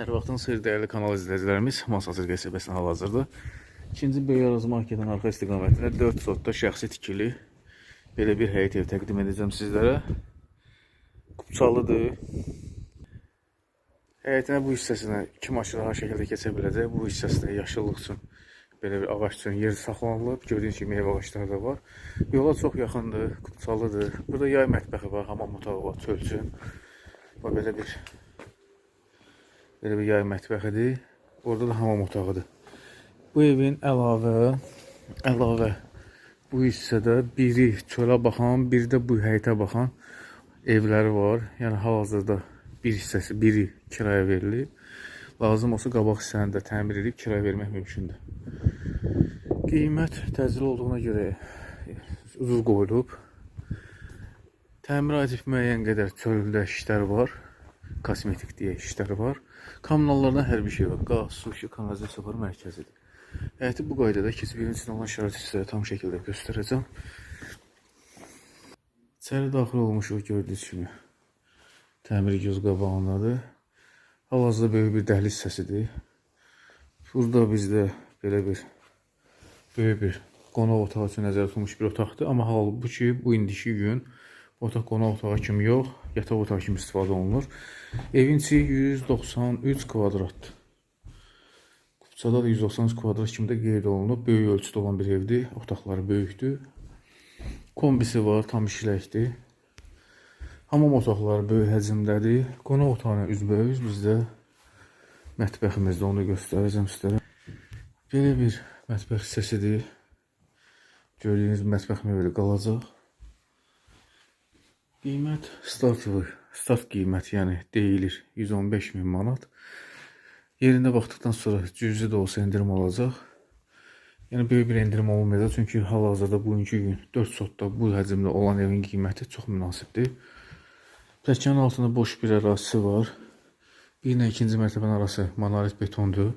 Hər vaxtın xeyir dəyərli kanal izləyicilərimiz. Masazır qəsəbəsində hal-hazırda. İkinci Böyük Araz marketin arxa istiqamətində 4 sotda şəxsi tikili belə bir həyət ev təqdim edəcəm sizlərə. Qupçalıdır. Həyətinə bu hissəsinə iki maşın rahat şəkildə keçə biləcək. Bu hissəsində yaşıllıq üçün belə bir ağac üçün yer saxlanılıb. Gördüyünüz kimi meyvə ağacları da var. Yola çox yaxındır, Qupçalıdır. Burada yay mətbəxi var, hamam otağı var, çöl üçün. Belə bir Belə bir yay mətbəxidir. Orada da hamam otağıdır. Bu evin əlavə əlavə bu hissədə biri çölə baxan, biri də bu həyətə baxan evləri var. Yəni hal-hazırda bir hissəsi, biri kiraya verilir. Lazım olsa qabaq hissəni də təmir edib kiraya vermək mümkündür. Qiymət təcil olduğuna görə ucuz qoyulub. Təmir edib müəyyən qədər çöldə işlər var. Kosmetik deyə işlər var. Kommunallardan hər bir şey var. Qaz, su, işıq, kanalizasiya var, mərkəzidir. Həyəti bu qaydada keçməyin üçün olan şəraiti sizə tam şəkildə göstərəcəm. İçəri daxil olmuşuq gördüyünüz kimi. Təmir göz qabağındadır. Hal-hazırda böyük bir dəhliz hissəsidir. Burada bizdə belə bir böyük bir qonaq otağı üçün nəzərdə tutulmuş bir otaqdır. Amma halbuki bu indiki gün otaq qonaq otağı kimi yox, yataq otağı kimi istifadə olunur. Evin içi 193 kvadratdır. Kupçada da 193 kvadrat kimi də qeyd olunub. Böyük ölçüdə olan bir evdir. Otaqları böyükdür. Kombisi var, tam işləkdir. Hamam otaqları böyük həcmdədir. Qonaq otağına üzbəüz bizdə mətbəximizdə onu göstərəcəm sizlərə. Belə bir mətbəx hissəsidir. Gördüyünüz mətbəx mebeli qalacaq. Qiymət startlı, start qiyməti yəni deyilir 115 min manat. Yerində baxdıqdan sonra cüzi də olsa endirim olacaq. Yəni böyük bir endirim olmayacaq çünki hal-hazırda bugünkü gün 4 sotda bu həcmdə olan evin qiyməti çox münasibdir. Pləkanın altında boş bir ərazisi var. Bir ilə ikinci mərtəbənin arası monolit betondur.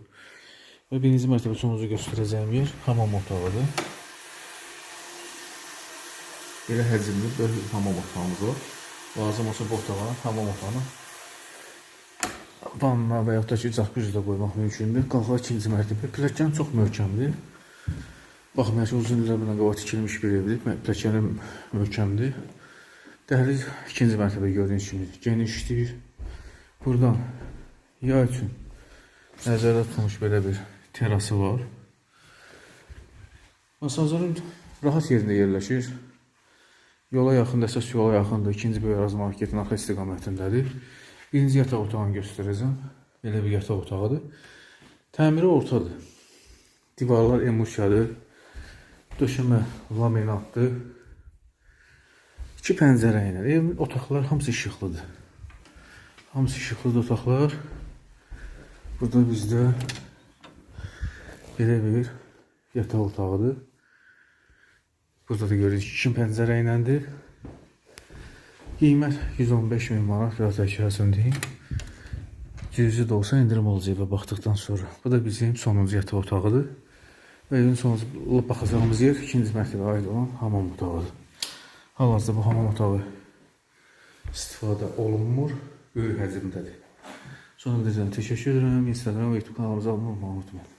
Və birinci mərtəbə sonucu göstərəcəyim yer hamam otağıdır. Belə həcmli bir hamam otağımız var. Lazım olsa bu otağa, hamam otağına vanna və yaxud da ki, cəzbüzü də qoymaq mümkündür. Qalxar ikinci mərtəbə. Pilləkən çox möhkəmdir. Baxmayaraq ki, uzun illər bundan qabaq tikilmiş bir evdir. Pilləkəni möhkəmdir. Dəhliz ikinci mərtəbə gördüyünüz kimi genişdir. Buradan yay üçün nəzərdə tutulmuş belə bir terası var. Masajların rahat yerində yerləşir. Yola yaxındır, əsas yola yaxındır. İkinci böyük ərazi marketin arxa istiqamətindədir. Birinci yataq otağını göstərəcəm. Belə bir yataq otağıdır. Təmiri ortadır. Divarlar emulsiyadır. Döşəmə laminatdır. İki pəncərə ilə. Evin otaqlar hamısı işıqlıdır. Hamısı işıqlıdır otaqlar. Burada bizdə belə bir yataq otağıdır. Burada da görüyoruz iki pəncərə iləndir. Qiymət 115 min manat, biraz əşyasını deyim. Cüzi də olsa indirim olacaq və baxdıqdan sonra. Bu da bizim sonuncu yataq otağıdır. Və evin sonuncu baxacağımız yer ikinci mərtəbə aid olan hamam otağıdır. Hal-hazırda bu hamam otağı istifadə olunmur, böyük həcmdədir. Sonra bir də təşəkkür edirəm. Instagram və YouTube kanalımıza abunə olmağı unutmayın.